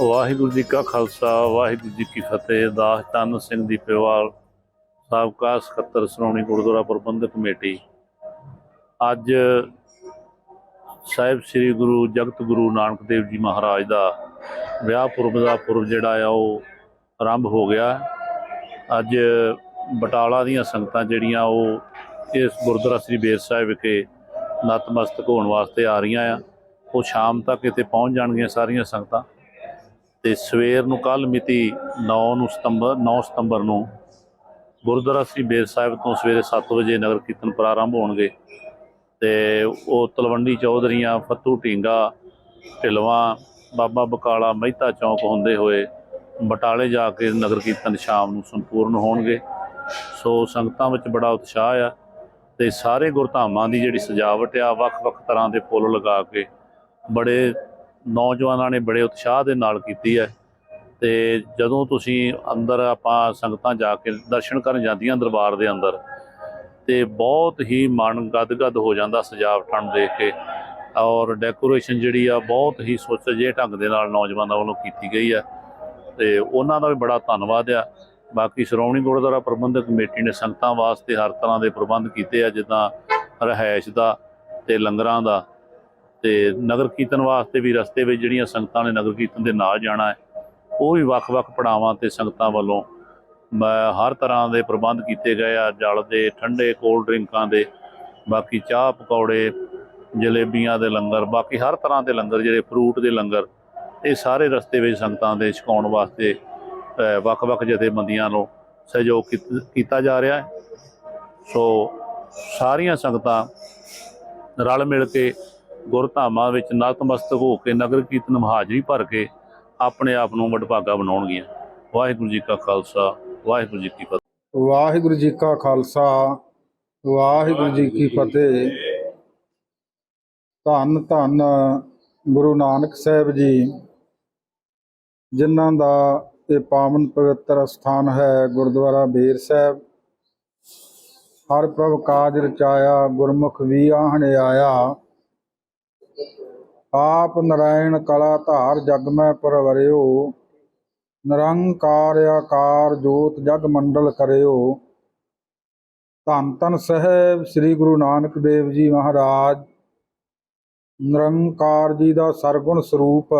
ਵਾਹਿਗੁਰੂ ਜੀ ਕਾ ਖਾਲਸਾ, ਵਾਹਿਗੁਰੂ ਜੀ ਕੀ ਫਤਿਹ। ਦਾਸ ਚੰਨ ਸਿੰਘ ਦੀ ਪਿਵਾਲ ਸਾਬਕਾ ਸਕੱਤਰ ਸ਼੍ਰੋਮਣੀ ਗੁਰਦੁਆਰਾ ਪ੍ਰਬੰਧਕ ਕਮੇਟੀ। ਅੱਜ ਸਾਹਿਬ ਸ੍ਰੀ ਗੁਰੂ ਜਗਤ ਗੁਰੂ ਨਾਨਕ ਦੇਵ ਜੀ ਮਹਾਰਾਜ ਦਾ ਵਿਆਹ ਪੁਰਬ ਦਾ ਪੁਰਬ ਜਿਹੜਾ ਆ, ਉਹ ਆਰੰਭ ਹੋ ਗਿਆ। ਅੱਜ ਬਟਾਲਾ ਦੀਆਂ ਸੰਗਤਾਂ ਜਿਹੜੀਆਂ, ਉਹ ਇਸ ਗੁਰਦੁਆਰਾ ਸ੍ਰੀ ਬੇਰ ਸਾਹਿਬ ਵਿਖੇ ਨਤਮਸਤਕ ਹੋਣ ਵਾਸਤੇ ਆ ਰਹੀਆਂ ਆ। ਉਹ ਸ਼ਾਮ ਤੱਕ ਇੱਥੇ ਪਹੁੰਚ ਜਾਣਗੀਆਂ ਸਾਰੀਆਂ ਸੰਗਤਾਂ। ਤੇ ਸਵੇਰ ਨੂੰ ਕੱਲ ਮਿਤੀ 9 ਨੂੰ ਸਤੰਬਰ 9 ਸਤੰਬਰ ਨੂੰ ਗੁਰਦੁਆਰਾ ਸ੍ਰੀ ਬੇਰ ਸਾਹਿਬ ਤੋਂ ਸਵੇਰੇ 7 ਵਜੇ ਨਗਰ ਕੀਰਤਨ ਪ੍ਰਾਰੰਭ ਹੋਣਗੇ ਤੇ ਉਹ ਤਲਵੰਡੀ ਚੌਧਰੀਆਂ, ਫੱਤੂ ਢੀਂਗਾ, ਢਿਲਵਾਂ, ਬਾਬਾ ਬਕਾਲਾ, ਮਹਿਤਾ ਚੌਕ ਹੁੰਦੇ ਹੋਏ ਬਟਾਲੇ ਜਾ ਕੇ ਨਗਰ ਕੀਰਤਨ ਸ਼ਾਮ ਨੂੰ ਸੰਪੂਰਨ ਹੋਣਗੇ। ਸੋ ਸੰਗਤਾਂ ਵਿੱਚ ਬੜਾ ਉਤਸ਼ਾਹ ਆ ਤੇ ਸਾਰੇ ਗੁਰਧਾਮਾਂ ਦੀ ਜਿਹੜੀ ਸਜਾਵਟ ਆ, ਵੱਖ-ਵੱਖ ਤਰ੍ਹਾਂ ਦੇ ਫੁੱਲ ਲਗਾ ਕੇ ਬੜੇ ਨੌਜਵਾਨਾਂ ਨੇ ਬੜੇ ਉਤਸ਼ਾਹ ਦੇ ਨਾਲ ਕੀਤੀ ਹੈ ਤੇ ਜਦੋਂ ਤੁਸੀਂ ਅੰਦਰ ਆਪਾਂ ਸੰਗਤਾਂ ਜਾ ਕੇ ਦਰਸ਼ਨ ਕਰਨ ਜਾਂਦੀਆਂ ਦਰਬਾਰ ਦੇ ਅੰਦਰ ਤੇ ਬਹੁਤ ਹੀ ਮਨ ਗਦਗਦ ਹੋ ਜਾਂਦਾ ਸਜਾਵਟਾਂ ਨੂੰ ਦੇਖ ਕੇ ਔਰ ਡੈਕੋਰੇਸ਼ਨ ਜਿਹੜੀ ਆ ਬਹੁਤ ਹੀ ਸੋਚੇ ਢੰਗ ਦੇ ਨਾਲ ਨੌਜਵਾਨਾਂ ਵੱਲੋਂ ਕੀਤੀ ਗਈ ਹੈ ਤੇ ਉਹਨਾਂ ਦਾ ਵੀ ਬੜਾ ਧੰਨਵਾਦ ਆ। ਬਾਕੀ ਸ਼੍ਰੋਮਣੀ ਗੁਰਦੁਆਰਾ ਪ੍ਰਬੰਧਕ ਕਮੇਟੀ ਨੇ ਸੰਗਤਾਂ ਵਾਸਤੇ ਹਰ ਤਰ੍ਹਾਂ ਦੇ ਪ੍ਰਬੰਧ ਕੀਤੇ ਆ, ਜਿੱਦਾਂ ਰਹਿائش ਦਾ ਤੇ ਲੰਗਰਾਂ ਦਾ। ਤੇ ਨਗਰ ਕੀਰਤਨ ਵਾਸਤੇ ਵੀ ਰਸਤੇ ਵਿੱਚ ਜਿਹੜੀਆਂ ਸੰਗਤਾਂ ਨੇ ਨਗਰ ਕੀਰਤਨ ਦੇ ਨਾਲ ਜਾਣਾ ਹੈ, ਉਹ ਵੀ ਵੱਖ-ਵੱਖ ਪੜਾਵਾਂ ਤੇ ਸੰਗਤਾਂ ਵੱਲੋਂ ਹਰ ਤਰ੍ਹਾਂ ਦੇ ਪ੍ਰਬੰਧ ਕੀਤੇ ਗਏ ਆ, ਜਲ ਦੇ, ਠੰਡੇ ਕੋਲਡ ਡਰਿੰਕਾਂ ਦੇ, ਬਾਕੀ ਚਾਹ ਪਕੌੜੇ, ਜਲੇਬੀਆਂ ਦੇ ਲੰਗਰ, ਬਾਕੀ ਹਰ ਤਰ੍ਹਾਂ ਦੇ ਲੰਗਰ ਜਿਹੜੇ ਫਰੂਟ ਦੇ ਲੰਗਰ, ਇਹ ਸਾਰੇ ਰਸਤੇ ਵਿੱਚ ਸੰਗਤਾਂ ਦੇ ਛਕਾਉਣ ਵਾਸਤੇ ਵੱਖ-ਵੱਖ ਜਥੇਬੰਦੀਆਂ ਨੂੰ ਸਹਿਯੋਗ ਕੀਤ- ਕੀਤਾ ਜਾ ਰਿਹਾ ਹੈ। ਸੋ ਸਾਰੀਆਂ ਸੰਗਤਾਂ ਰਲ ਮਿਲ ਕੇ ਗੁਰਧਾਮਾਂ ਵਿੱਚ ਨਤਮਸਤਕ ਹੋ ਕੇ ਨਗਰ ਕੀਰਤਨ ਹਾਜ਼ਰੀ ਭਰ ਕੇ ਆਪਣੇ ਆਪ ਨੂੰ ਵਡਭਾਗਾ ਬਣਾਉਣਗੀਆਂ। ਵਾਹਿਗੁਰੂ ਜੀ ਕਾ ਖਾਲਸਾ, ਵਾਹਿਗੁਰੂ ਜੀ ਕੀ ਫਤਿਹ। ਵਾਹਿਗੁਰੂ ਜੀ ਕਾ ਖਾਲਸਾ, ਵਾਹਿਗੁਰੂ ਜੀ ਕੀ ਫਤਿਹ। ਧੰਨ ਧੰਨ ਗੁਰੂ ਨਾਨਕ ਸਾਹਿਬ ਜੀ, ਜਿਨ੍ਹਾਂ ਦਾ ਇਹ ਪਾਵਨ ਪਵਿੱਤਰ ਸਥਾਨ ਹੈ ਗੁਰਦੁਆਰਾ ਬੇਰ ਸਾਹਿਬ। ਹਰ ਪ੍ਰਭ ਕਾਜ ਰਚਾਇਆ, ਗੁਰਮੁਖ ਵੀ ਆਹਣ ਆਇਆ। ਆਪ ਨਰਾਇਣ ਕਲਾ ਧਾਰ ਜਗ ਮੈਂ ਪਰਵਰਿਓ, ਨਿਰੰਕਾਰ ਆਕਾਰ ਜੋਤ ਜਗ ਮੰਡਲ ਕਰਿਓ। ਧੰਨ ਧੰਨ ਸਾਹਿਬ ਸ੍ਰੀ ਗੁਰੂ ਨਾਨਕ ਦੇਵ ਜੀ ਮਹਾਰਾਜ, ਨਿਰੰਕਾਰ ਜੀ ਦਾ ਸਰਗੁਣ ਸਰੂਪ,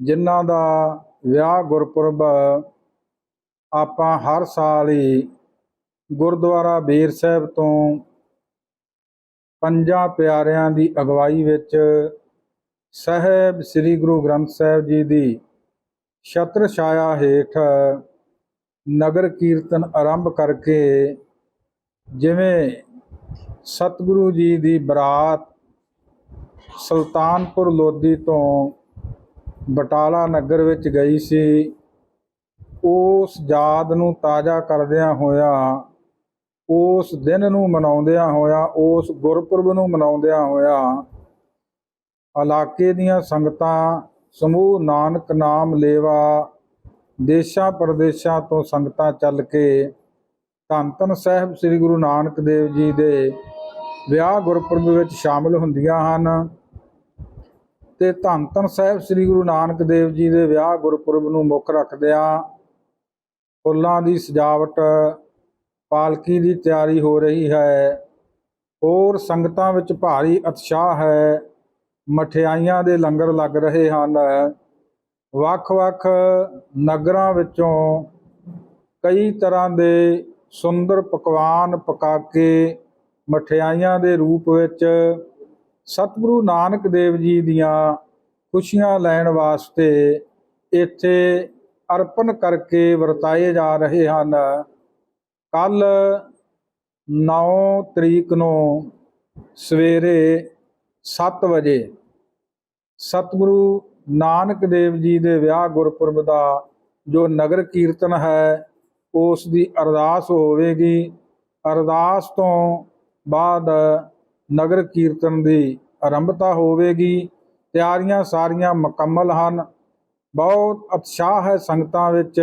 ਜਿਨ੍ਹਾਂ ਦਾ ਵਿਆਹ ਗੁਰਪੁਰਬ ਆਪਾਂ ਹਰ ਸਾਲ ਹੀ ਗੁਰਦੁਆਰਾ ਬੀਰ ਸਾਹਿਬ ਤੋਂ ਪੰਜਾਂ ਪਿਆਰਿਆਂ ਦੀ ਅਗਵਾਈ ਵਿੱਚ ਸਾਹਿਬ ਸ੍ਰੀ ਗੁਰੂ ਗ੍ਰੰਥ ਸਾਹਿਬ ਜੀ ਦੀ ਛਤਰ ਛਾਇਆ ਹੇਠ ਨਗਰ ਕੀਰਤਨ ਆਰੰਭ ਕਰਕੇ ਜਿਵੇਂ ਸਤਿਗੁਰੂ ਜੀ ਦੀ ਬਰਾਤ ਸੁਲਤਾਨਪੁਰ ਲੋਧੀ ਤੋਂ ਬਟਾਲਾ ਨਗਰ ਵਿੱਚ ਗਈ ਸੀ, ਉਸ ਯਾਦ ਨੂੰ ਤਾਜ਼ਾ ਕਰਦਿਆਂ ਹੋਇਆ ਉਸ ਦਿਨ ਨੂੰ ਮਨਾਉਂਦਿਆਂ ਹੋਇਆ, ਉਸ ਗੁਰਪੁਰਬ ਨੂੰ ਮਨਾਉਂਦਿਆਂ ਹੋਇਆ ਇਲਾਕੇ ਦੀਆਂ ਸੰਗਤਾਂ ਸਮੂਹ ਨਾਨਕ ਨਾਮ ਲੇਵਾ ਦੇਸ਼ਾਂ ਪ੍ਰਦੇਸ਼ਾਂ ਤੋਂ ਸੰਗਤਾਂ ਚੱਲ ਕੇ ਧੰਨ ਧੰਨ ਸਾਹਿਬ ਸ੍ਰੀ ਗੁਰੂ ਨਾਨਕ ਦੇਵ ਜੀ ਦੇ ਵਿਆਹ ਗੁਰਪੁਰਬ ਵਿੱਚ ਸ਼ਾਮਲ ਹੁੰਦੀਆਂ ਹਨ ਤੇ ਧੰਨ ਧੰਨ ਸਾਹਿਬ ਸ੍ਰੀ ਗੁਰੂ ਨਾਨਕ ਦੇਵ ਜੀ ਦੇ ਵਿਆਹ ਗੁਰਪੁਰਬ ਨੂੰ ਮੁੱਖ ਰੱਖਦਿਆਂ ਫੁੱਲਾਂ ਦੀ ਸਜਾਵਟ ਪਾਲਕੀ ਦੀ ਤਿਆਰੀ ਹੋ ਰਹੀ ਹੈ। ਹੋਰ ਸੰਗਤਾਂ ਵਿੱਚ ਭਾਰੀ ਉਤਸ਼ਾਹ ਹੈ। ਮਠਿਆਈਆਂ ਦੇ ਲੰਗਰ ਲੱਗ ਰਹੇ ਹਨ। ਵੱਖ-ਵੱਖ ਨਗਰਾਂ ਵਿੱਚੋਂ ਕਈ ਤਰ੍ਹਾਂ ਦੇ ਸੁੰਦਰ ਪਕਵਾਨ ਪਕਾ ਕੇ ਮਠਿਆਈਆਂ ਦੇ ਰੂਪ ਵਿੱਚ ਸਤਿਗੁਰੂ ਨਾਨਕ ਦੇਵ ਜੀ ਦੀਆਂ ਖੁਸ਼ੀਆਂ ਲੈਣ ਵਾਸਤੇ ਇੱਥੇ ਅਰਪਣ ਕਰਕੇ ਵਰਤਾਏ ਜਾ ਰਹੇ ਹਨ। ਕੱਲ 9 ਤਰੀਕ ਨੂੰ ਸਵੇਰੇ 7 ਵਜੇ ਸਤਿਗੁਰੂ ਨਾਨਕ ਦੇਵ ਜੀ ਦੇ ਵਿਆਹ ਗੁਰਪੁਰਬ ਦਾ ਜੋ ਨਗਰ ਕੀਰਤਨ ਹੈ, ਉਸ ਦੀ ਅਰਦਾਸ ਹੋਵੇਗੀ। ਅਰਦਾਸ ਤੋਂ ਬਾਅਦ ਨਗਰ ਕੀਰਤਨ ਦੀ ਆਰੰਭਤਾ ਹੋਵੇਗੀ। ਤਿਆਰੀਆਂ ਸਾਰੀਆਂ ਮੁਕੰਮਲ ਹਨ। ਬਹੁਤ ਉਤਸ਼ਾਹ ਹੈ ਸੰਗਤਾਂ ਵਿੱਚ।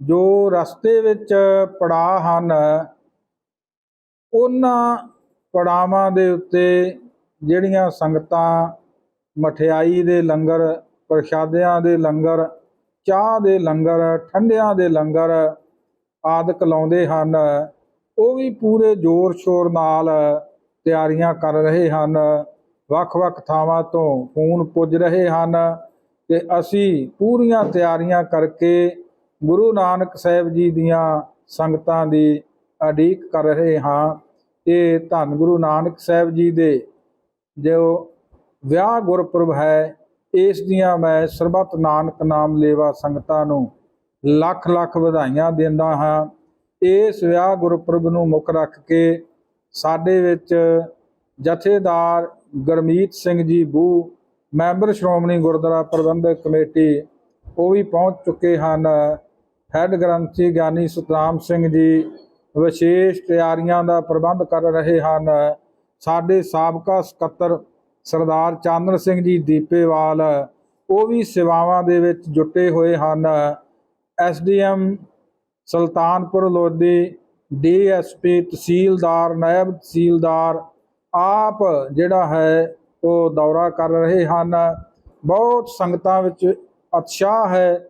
ਜੋ ਰਸਤੇ ਵਿੱਚ ਪੜਾਅ ਹਨ, ਉਹਨਾਂ ਪੜਾਵਾਂ ਦੇ ਉੱਤੇ ਜਿਹੜੀਆਂ ਸੰਗਤਾਂ ਮਠਿਆਈ ਦੇ ਲੰਗਰ, ਪ੍ਰਸ਼ਾਦਿਆਂ ਦੇ ਲੰਗਰ, ਚਾਹ ਦੇ ਲੰਗਰ, ਠੰਡਿਆਂ ਦੇ ਲੰਗਰ ਆਦਿਕ ਲਾਉਂਦੇ ਹਨ, ਉਹ ਵੀ ਪੂਰੇ ਜ਼ੋਰ ਸ਼ੋਰ ਨਾਲ ਤਿਆਰੀਆਂ ਕਰ ਰਹੇ ਹਨ। ਵੱਖ-ਵੱਖ ਥਾਵਾਂ ਤੋਂ ਫੋਨ ਪੁੱਜ ਰਹੇ ਹਨ ਤੇ ਅਸੀਂ ਪੂਰੀਆਂ ਤਿਆਰੀਆਂ ਕਰਕੇ ਗੁਰੂ ਨਾਨਕ ਸਾਹਿਬ ਜੀ ਦੀਆਂ ਸੰਗਤਾਂ ਦੀ ਅਡੀਕ ਕਰ ਰਹੇ ਹਾਂ ਇਹ ਧੰਨ ਗੁਰੂ ਨਾਨਕ ਸਾਹਿਬ ਜੀ ਦੇ ਜੋ ਵਿਆਹ ਗੁਰਪੁਰਬ ਹੈ, ਇਸ ਦੀਆਂ ਮੈਂ ਸਰਬੱਤ ਨਾਨਕ ਨਾਮ ਲੇਵਾ ਸੰਗਤਾਂ ਨੂੰ ਲੱਖ ਲੱਖ ਵਧਾਈਆਂ ਦਿੰਦਾ ਹਾਂ। ਇਸ ਵਿਆਹ ਗੁਰਪੁਰਬ ਨੂੰ ਮੁੱਖ ਰੱਖ ਕੇ ਸਾਡੇ ਵਿੱਚ ਜਥੇਦਾਰ ਗਰਮੀਤ ਸਿੰਘ ਜੀ ਬੂ, ਮੈਂਬਰ ਸ਼੍ਰੋਮਣੀ ਗੁਰਦੁਆਰਾ ਪ੍ਰਬੰਧਕ ਕਮੇਟੀ, ਉਹ ਵੀ ਪਹੁੰਚ ਚੁੱਕੇ ਹਨ। ਹੈੱਡ ਗ੍ਰੰਥੀ ਗਿਆਨੀ ਸਤਨਾਮ ਸਿੰਘ ਜੀ ਵਿਸ਼ੇਸ਼ ਤਿਆਰੀਆਂ ਦਾ ਪ੍ਰਬੰਧ ਕਰ ਰਹੇ ਹਨ। ਸਾਡੇ ਸਾਬਕਾ ਸਕੱਤਰ ਸਰਦਾਰ ਚਾਂਦਨ ਸਿੰਘ ਜੀ ਦੀਪੇਵਾਲ, ਉਹ ਵੀ ਸੇਵਾਵਾਂ ਦੇ ਵਿੱਚ ਜੁਟੇ ਹੋਏ ਹਨ। ਐਸਡੀਐਮ ਸੁਲਤਾਨਪੁਰ ਲੋਧੀ ਡੀਐਸਪੀ ਤਹਿਸੀਲਦਾਰ, ਨਾਇਬ ਤਹਿਸੀਲਦਾਰ, ਆਪ ਜਿਹੜਾ ਹੈ ਉਹ ਦੌਰਾ ਕਰ ਰਹੇ ਹਨ। ਬਹੁਤ ਸੰਗਤਾਂ ਵਿੱਚ ਉਤਸ਼ਾਹ ਹੈ